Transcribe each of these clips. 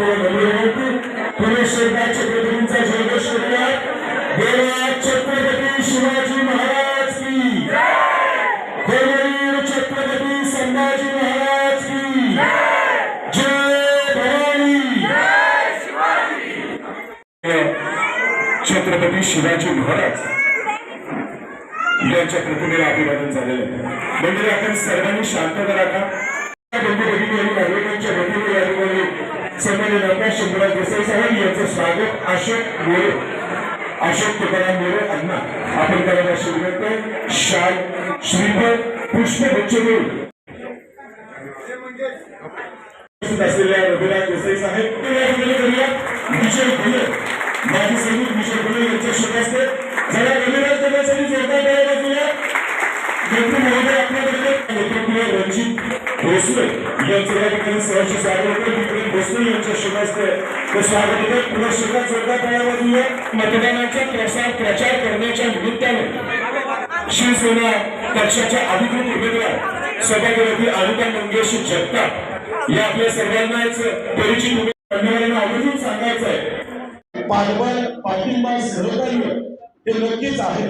समोर छत्रपतींचा जयघोष करूया. देवा छत्रपती शिवाजी महाराज की. छत्रपती संभाजी महाराज की. जय भवानी. छत्रपती शिवाजी महाराज. यांच्या प्रतिमेला अभिवादन झालेलं आहे. म्हणजे आपण सर्वांनी शांतता राखा बंधू भगिनी आणि नागरिकांच्या सन्मान्य नामदार शंभूराज देसाई साहेब यांचं स्वागत अशोक मोरे अशोक तुकाराम मोरे यांना आपण करायला अशी शाल श्रीफळ पुष्पगुच्छ देऊन असलेल्या रघुराज देसाई साहेब ते करूया. विजय फुले. माजी सैनिक विजय फुले यांच्या शोकास्ते. जरा रघुराज देसाई जोरदार करायला करूया. मंत्री महोदय आपल्याकडे नेतृत्व रणजित भोसले यांचं या ठिकाणी सहर्ष स्वागत होतं विक्रम भोसले यांच्या शोकास्ते ते स्वागत होतं पुन्हा शोकात जोरदार करायला मतदानाचा प्रसार प्रचार करण्याच्या निमित्ताने शिवसेना पक्षाच्या अधिकृत उमेदवार सभागृहातील अनिता मंगेश जगताप या आपल्या सर्वांनाच परिचित उमेदवार मान्यवरांना आवर्जून सांगायचं आहे पाठबळ पाठिंबा सहकार्य हे नक्कीच आहे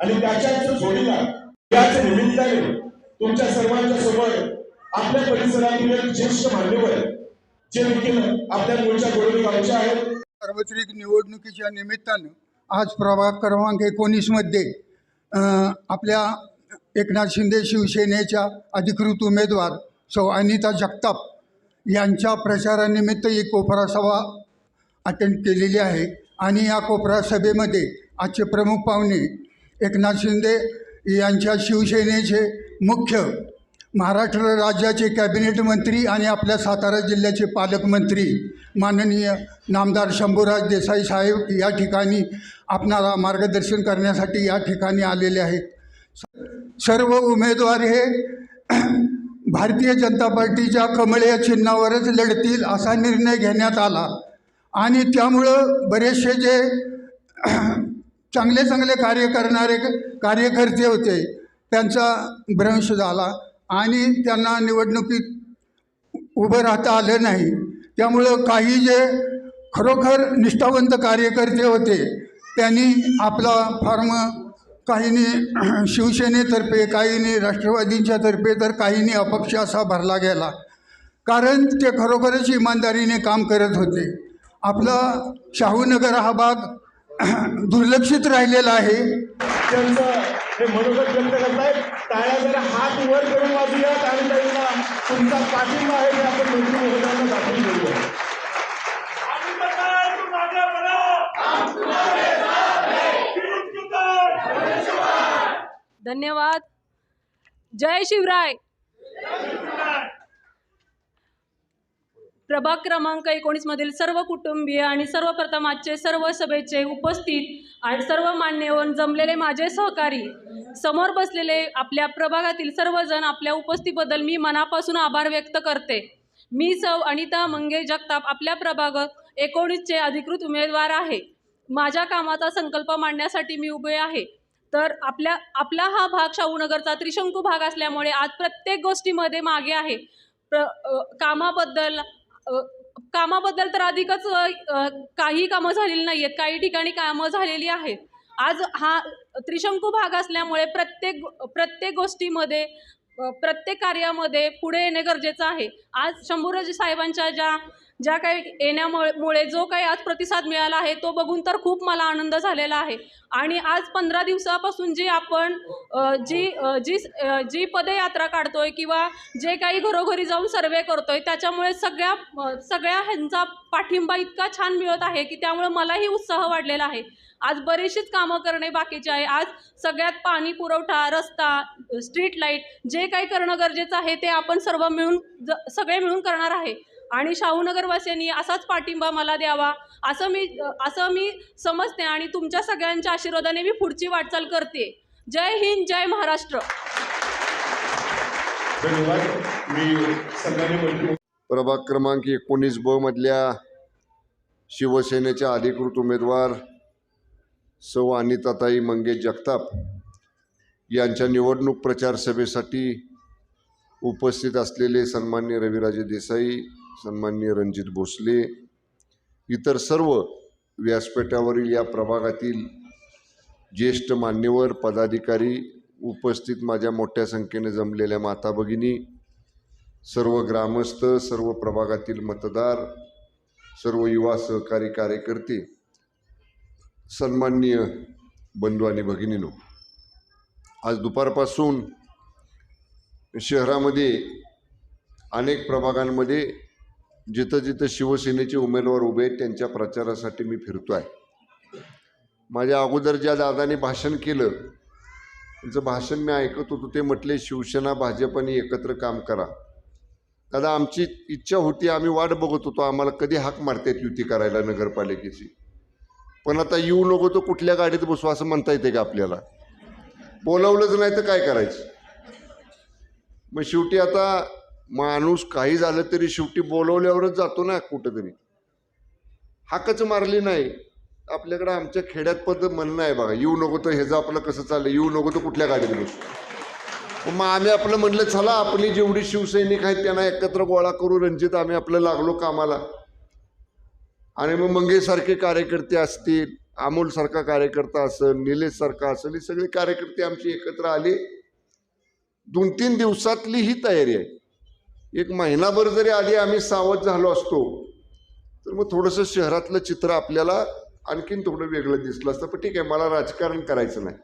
आणि त्याच्याच जोडीला याच निमित्ताने तुमच्या सर्वांच्या सोबत आपल्या परिसरातील ज्येष्ठ मान्यवर जे देखील आपल्या मूळच्या गोरडी गावचे आहेत. सार्वत्रिक निवडणुकीच्या निमित्तानं आज प्रभाग क्रमांक एकोणीसमध्ये मध्ये आपल्या एकनाथ शिंदे शिवसेनेच्या अधिकृत उमेदवार सौ अनिता जगताप यांच्या प्रचारानिमित्त ही कोपरा सभा अटेंड केलेली आहे. आणि या कोपरा सभेमध्ये आजचे प्रमुख पाहुणे एकनाथ शिंदे यांच्या शिवसेनेचे मुख्य महाराष्ट्र राज्याचे कॅबिनेट मंत्री आणि आपल्या सातारा जिल्ह्याचे पालकमंत्री माननीय नामदार शंभूराज देसाई साहेब या ठिकाणी आपणाला मार्गदर्शन करण्यासाठी या ठिकाणी आलेले आहेत. सर्व उमेदवार हे भारतीय जनता पार्टीच्या कमळ या चिन्हावरच लढतील असा निर्णय घेण्यात आला. आणि त्यामुळं बरेचसे जे चांगले चांगले कार्य करणारे कार्यकर्ते होते त्यांचा भ्रंश झाला. आणि त्यांना निवडणुकीत उभं राहता आलं नाही. त्यामुळं काही जे खरोखर निष्ठावंत कार्यकर्ते होते त्यांनी आपला फॉर्म काहींनी शिवसेनेतर्फे काहींनी राष्ट्रवादींच्या तर्फे तर काहींनी अपक्ष असा भरला गेला. कारण ते खरोखरच इमानदारीने काम करत होते. आपला शाहूनगर हा भाग दुर्लक्षित राहिलेला आहे. त्यांचा हे मनोगत व्यक्त करतायत. टाळ्या जरा हात वर करून वाजूयात आणि त्यांना तुमचा पाठिंबा आहे ते आपण मंत्री महोदयांना दाखवून देऊया. धन्यवाद. जय शिवराय. प्रभाग क्रमांक एकोणीसमधील सर्व कुटुंबीय आणि सर्वप्रथम आजचे सर्व सभेचे उपस्थित आणि सर्व मान्यवर जमलेले माझे सहकारी समोर बसलेले आपल्या प्रभागातील सर्वजण आपल्या उपस्थितीबद्दल मी मनापासून आभार व्यक्त करते. मी सौ अनिता मंगे जगताप आपल्या प्रभाग एकोणीसचे अधिकृत उमेदवार आहे. माझ्या कामाचा संकल्प मांडण्यासाठी मी उभे आहे. तर आपल्या आपला हा भाग शाहूनगरचा त्रिशंकू भाग असल्यामुळे आज प्रत्येक गोष्टीमध्ये मागे आहे. प्र कामाबद्दल कामाबद्दल तर अधिकच काही कामं झालेली नाही आहेत काही ठिकाणी कामं झालेली आहेत. आज हा त्रिशंकू भाग असल्यामुळे प्रत्येक प्रत्येक गोष्टीमध्ये प्रत्येक कार्यामध्ये पुढे येणे गरजेचं आहे. आज शंभूराज साहेबांच्या ज्या ज्या काही येण्यामुळे मुळे जो काही आज प्रतिसाद मिळाला आहे तो बघून तर खूप मला आनंद झालेला आहे. आणि आज पंधरा दिवसापासून जी आपण जी जी जी पदयात्रा काढतोय किंवा जे काही घरोघरी जाऊन सर्वे करतोय त्याच्यामुळे सगळ्या सगळ्या ह्यांचा पाठिंबा इतका छान मिळत आहे की त्यामुळे मलाही उत्साह वाढलेला आहे. आज बरीचशीच कामं करणे बाकीचे आहे. आज सगळ्यात पाणी पुरवठा रस्ता स्ट्रीट लाइट जे काही करणं गरजेचं आहे ते आपण सर्व मिळून ज सगळे मिळून करणार आहे. आणि शाहूनगरवासियांनी असाच पाठिंबा मला द्यावा असं मी असं मी समजते आणि तुमच्या सगळ्यांच्या आशीर्वादाने मी पुढची वाटचाल करते. जय हिंद जय महाराष्ट्र. प्रभाग क्रमांक एकोणीस ब मधल्या शिवसेनेच्या अधिकृत उमेदवार सौ अनिताताई मंगेश जगताप यांच्या निवडणूक प्रचार सभेसाठी उपस्थित असलेले सन्मान्य रविराजे देसाई सन्मान्य रणजित भोसले इतर सर्व व्यासपीठावरील या प्रभागातील ज्येष्ठ मान्यवर पदाधिकारी उपस्थित माझ्या मोठ्या संख्येने जमलेल्या माता भगिनी सर्व ग्रामस्थ सर्व प्रभागातील मतदार सर्व युवा सहकारी कार्यकर्ते सन्माननीय बंधू आणि भगिनीनो आज दुपारपासून शहरामध्ये अनेक प्रभागांमध्ये जिथं जिथं शिवसेनेचे उमेदवार उभे आहेत त्यांच्या प्रचारासाठी मी फिरतो आहे माझ्या अगोदर ज्या दादाने भाषण केलं त्यांचं भाषण मी ऐकत होतो ते म्हटले शिवसेना भाजपने एकत्र काम करा. दादा आमची इच्छा होती आम्ही वाट बघत होतो आम्हाला कधी हाक मारतात युती करायला नगरपालिकेची पण आता येऊ नको तो कुठल्या गाडीत बसू असं म्हणता येते का आपल्याला? बोलवलंच नाही तर काय करायचं? मग शेवटी आता माणूस काही झालं तरी शेवटी बोलवल्यावरच जातो ना कुठंतरी. हाकच मारली नाही. आपल्याकडं आमच्या खेड्यात पद्धत म्हणणं आहे बघा येऊ नको तर ह्याचं आपलं कसं चाललं येऊ नको तर कुठल्या गाडीत बसतो मग आम्ही आपलं म्हणलं चला आपली जेवढी शिवसैनिक आहेत त्यांना एकत्र गोळा करू रणजित आम्ही आपलं लागलो कामाला. आणि मग मंगेशसारखे कार्यकर्ते असतील अमोलसारखा कार्यकर्ता असेल निलेशसारखा असेल हे सगळे कार्यकर्ते आमचे एकत्र आले. दोन तीन दिवसातली ही तयारी आहे. एक महिनाभर जरी आधी आम्ही सावध झालो असतो तर मग थोडंसं शहरातलं चित्र आपल्याला आणखीन थोडं वेगळं दिसलं असतं. पण ठीक आहे मला राजकारण करायचं नाही.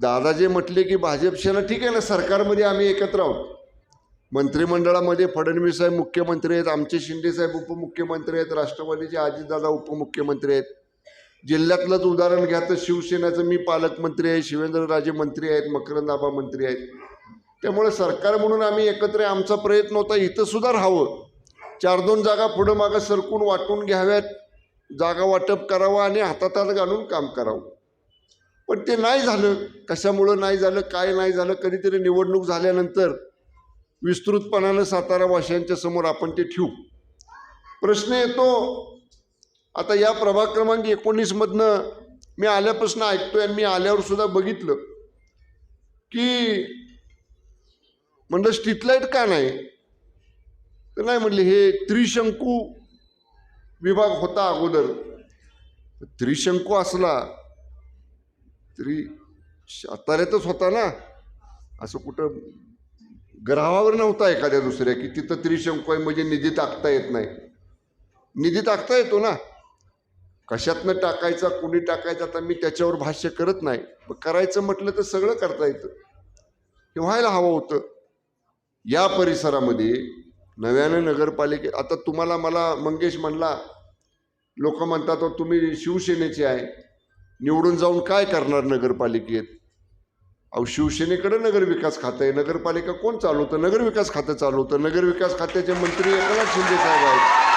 दादा जे म्हटले की भाजप ठीक आहे ना सरकारमध्ये आम्ही एकत्र आहोत. मंत्रिमंडळामध्ये फडणवीस साहेब मुख्यमंत्री आहेत आमचे शिंदे साहेब उपमुख्यमंत्री आहेत राष्ट्रवादीचे अजितदादा उपमुख्यमंत्री आहेत. जिल्ह्यातलंच उदाहरण घ्या तर शिवसेनेचं मी पालकमंत्री आहे शिवेंद्रराजे मंत्री आहेत मकरंदाबा मंत्री आहेत. त्यामुळे सरकार म्हणून आम्ही एकत्र आमचा प्रयत्न होता इथं सुद्धा राहावं. चार दोन जागा पुढं मागं सरकून वाटून घ्याव्यात जागा वाटप करावं आणि हातात हात घालून काम करावं. पण ते नाही झालं. कशामुळं नाही झालं काय नाही झालं कधीतरी निवडणूक झाल्यानंतर विस्तृतपणानं सातारा वाशांच्या समोर आपण ते ठेवू. प्रश्न येतो आता या प्रभाग क्रमांक एकोणीसमधनं मी आल्यापासून ऐकतोय आणि मी आल्यावर सुद्धा बघितलं की म्हणलं स्ट्रीटलाईट का नाही? तर नाही म्हणले हे त्रिशंकू विभाग होता अगोदर. त्रिशंकू असला तरी साताऱ्यातच होता ना? असं कुठं ग्रहावर नव्हता एखाद्या दुसऱ्या की तिथं त्रिशंकू आहे म्हणजे निधी टाकता येत नाही. निधी टाकता येतो ना? कशातनं टाकायचा कुणी टाकायचा आता मी त्याच्यावर भाष्य करत नाही. करायचं म्हटलं तर सगळं करता येतं. हे व्हायला हवं होतं. या परिसरामध्ये नव्यानं नगरपालिके आता तुम्हाला मला मंगेश म्हणला लोक म्हणतात तुम्ही शिवसेनेचे आहे. निवडून जाऊन काय करणार नगरपालिकेत? अहो शिवसेनेकडे नगरविकास खातं आहे. नगरपालिका कोण चालवतं? नगरविकास खातं चालवतं. नगरविकास खात्याचे मंत्री एकनाथ शिंदे साहेब आहेत.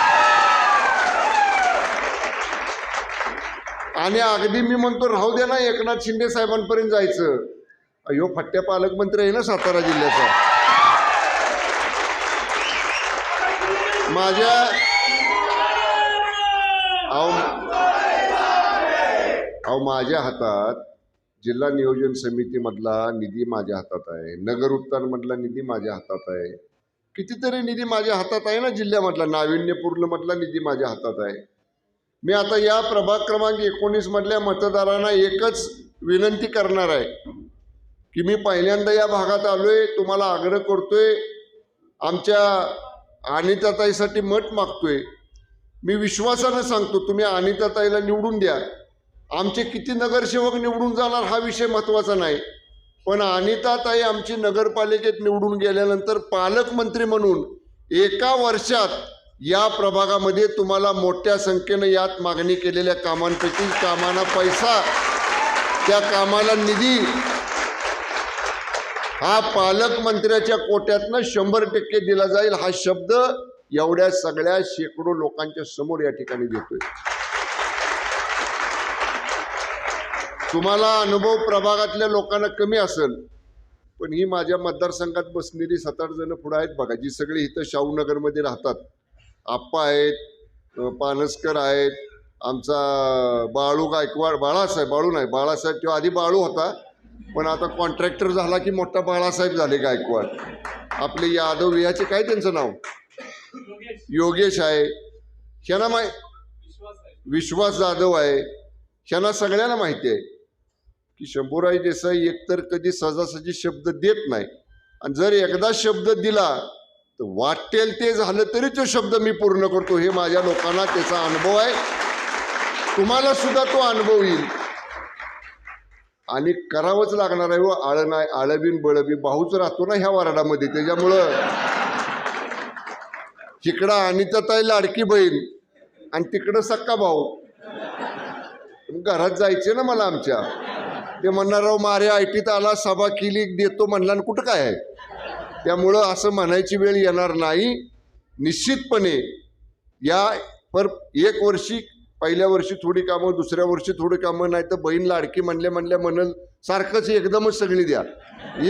आणि अगदी मी म्हणतो राहू दे ना एकनाथ शिंदे साहेबांपर्यंत जायचं. अयो फट्ट्या पालकमंत्री आहे ना सातारा जिल्ह्याचा. माझ्या अहो अहो माझ्या हातात जिल्हा नियोजन समितीमधला निधी माझ्या हातात आहे. नगर उत्तानमधला निधी माझ्या हातात आहे. कितीतरी निधी माझ्या हातात आहे ना जिल्ह्यामधला. नाविन्यपूर्ण मधला निधी माझ्या हातात आहे. मी आता या प्रभाग क्रमांक एकोणीसमधल्या मतदारांना एकच विनंती करणार आहे की मी पहिल्यांदा या भागात आलो आहे तुम्हाला आग्रह करतो आहे आमच्या अनिताताईसाठी मत मागतो आहे मी विश्वासानं सांगतो तुम्ही अनिताताईला निवडून द्या. आमचे किती नगरसेवक निवडून जाणार हा विषय महत्त्वाचा नाही. पण अनिताताई आमची नगरपालिकेत निवडून गेल्यानंतर पालकमंत्री म्हणून एका वर्षात या प्रभागामध्ये तुम्हाला मोठ्या संख्येनं यात मागणी केलेल्या कामांपैकी कामांना पैसा त्या कामाला निधी. हा पालकमंत्र्याच्या कोट्यातनं शंभर टक्के दिला जाईल. हा शब्द एवढ्या सगळ्या शेकडो लोकांच्या समोर या ठिकाणी देतोय तुम्हाला अनुभव प्रभागातल्या लोकांना कमी असेल पण ही माझ्या मतदारसंघात बसलेली सात आठ जण पुढे आहेत बघा. जी सगळी इथं शाहूनगरमध्ये राहतात. आप्पा आहेत पानसकर आहेत आमचा बाळू गायकवाड बाळासाहेब बाळू नाही बाळासाहेब किंवा आधी बाळू होता पण आता कॉन्ट्रॅक्टर झाला की मोठा बाळासाहेब झाले गायकवाड. आपले यादव याचे काय त्यांचं नाव? योगेश आहे. ह्यांना माहि विश्वास जाधव आहे. ह्यांना सगळ्यांना माहिती आहे की शंभूराज देसाई एकतर कधी सहजासहजी शब्द देत नाही. आणि जर एकदा शब्द दिला वाटेल ते झालं तरी तो शब्द मी पूर्ण करतो. हे माझ्या लोकांना त्याचा अनुभव आहे. तुम्हाला सुद्धा तो अनुभव येईल. आणि करावंच लागणार आहे व आळ नाही आळबीन बळबी भाऊच राहतो ना ह्या वार्डामध्ये त्याच्यामुळं. तिकडं अनिताताई लाडकी बहीण आणि तिकडं सक्का भाऊ. घरात जायचे ना मला आमच्या. ते म्हणणार राव मारे आयटीत आला सभा केली देतो म्हणला आणि कुठं काय आहे? त्यामुळं असं म्हणायची वेळ येणार नाही. निश्चितपणे या पर एक वर्षी पहिल्या वर्षी थोडी कामं दुसऱ्या वर्षी थोडी कामं नाही तर बहीण लाडकी म्हणल्या म्हणल्या म्हणल सारखंच एकदमच सगळी द्या.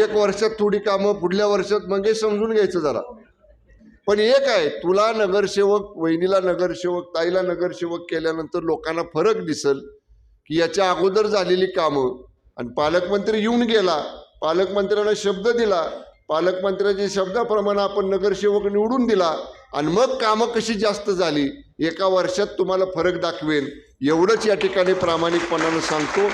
एक वर्षात थोडी कामं पुढल्या वर्षात मग हे समजून घ्यायचं जरा. पण एक आहे तुला नगरसेवक वहिनीला नगरसेवक ताईला नगरसेवक केल्यानंतर लोकांना फरक दिसल की याच्या अगोदर झालेली कामं आणि पालकमंत्री येऊन गेला पालकमंत्र्यानं शब्द दिला पालकमंत्र्याच्या शब्दाप्रमाणे आपण नगरसेवक निवडून दिला आणि मग कामं कशी जास्त झाली एका वर्षात तुम्हाला फरक दाखवेन एवढंच या ठिकाणी प्रामाणिकपणानं सांगतो.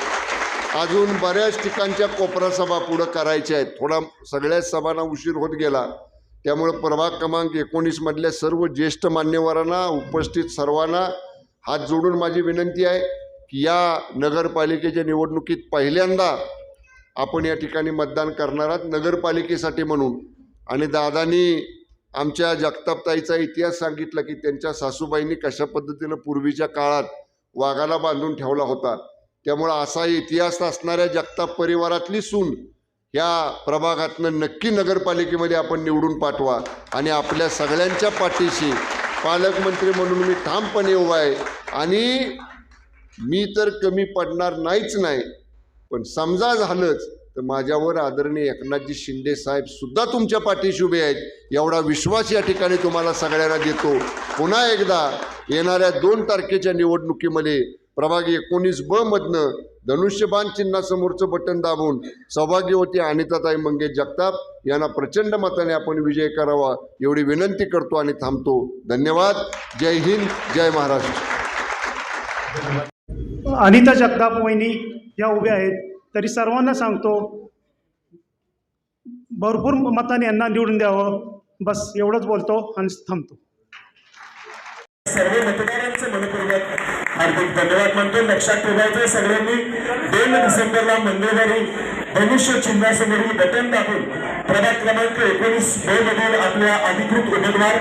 अजून बऱ्याच ठिकाणच्या कोपरा सभा पुढं करायच्या आहेत. थोडा सगळ्याच सभांना उशीर होत गेला. त्यामुळं प्रभाग क्रमांक एकोणीसमधल्या सर्व ज्येष्ठ मान्यवरांना उपस्थित सर्वांना हात जोडून माझी विनंती आहे की या नगरपालिकेच्या निवडणुकीत पहिल्यांदा आपण या ठिकाणी मतदान करणार आहात नगरपालिकेसाठी म्हणून. आणि दादानी आमच्या जगतापताईचा इतिहास सांगितला की त्यांच्या सासूबाईंनी कशा पद्धतीनं पूर्वीच्या काळात वाघाला बांधून ठेवला होता. त्यामुळं असा इतिहास असणाऱ्या जगताप परिवारातली सून या प्रभागातनं नक्की नगरपालिकेमध्ये आपण निवडून पाठवा. आणि आपल्या सगळ्यांच्या पाठीशी पालकमंत्री म्हणून मी ठामपणे उभा आहे. आणि मी तर कमी पडणार नाहीच नाही. पण समजा झालंच तर माझ्यावर आदरणीय एकनाथजी शिंदे साहेब सुद्धा तुमच्या पाठीशी उभे आहेत. एवढा विश्वास या ठिकाणी तुम्हाला सगळ्यांना देतो. पुन्हा एकदा येणाऱ्या दोन तारखेच्या निवडणुकीमध्ये प्रभाग एकोणीस ब मधनं धनुष्यबाण चिन्हासमोरचं बटन दाबून सौभाग्यवती अनिताताई मंगेश जगताप यांना प्रचंड मताने आपण विजय करावा एवढी विनंती करतो आणि थांबतो. धन्यवाद. जय हिंद. जय महाराष्ट्र. अनिता जगताप वहिनी या उभ्या आहेत. तरी सर्वांना सांगतो भरपूर मताने यांना निवडून द्यावं. बस एवढंच बोलतो आणि थांबतो. सर्व मतदारांचं मनपूर्वक हार्दिक धन्यवाद म्हणतो लक्षात ठेवायचं सगळ्यांनी दोन डिसेंबरला मंगळवारी धनुष्य चिन्हासमोरील बटन दाबून प्रभाग क्रमांक एकोणीस ब मधील आपल्या अधिकृत उमेदवार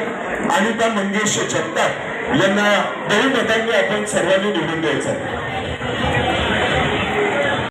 अनिता मंगेश जगताप यांना बहुमतांनी आपण सर्वांनी निवडून द्यायचं आहे.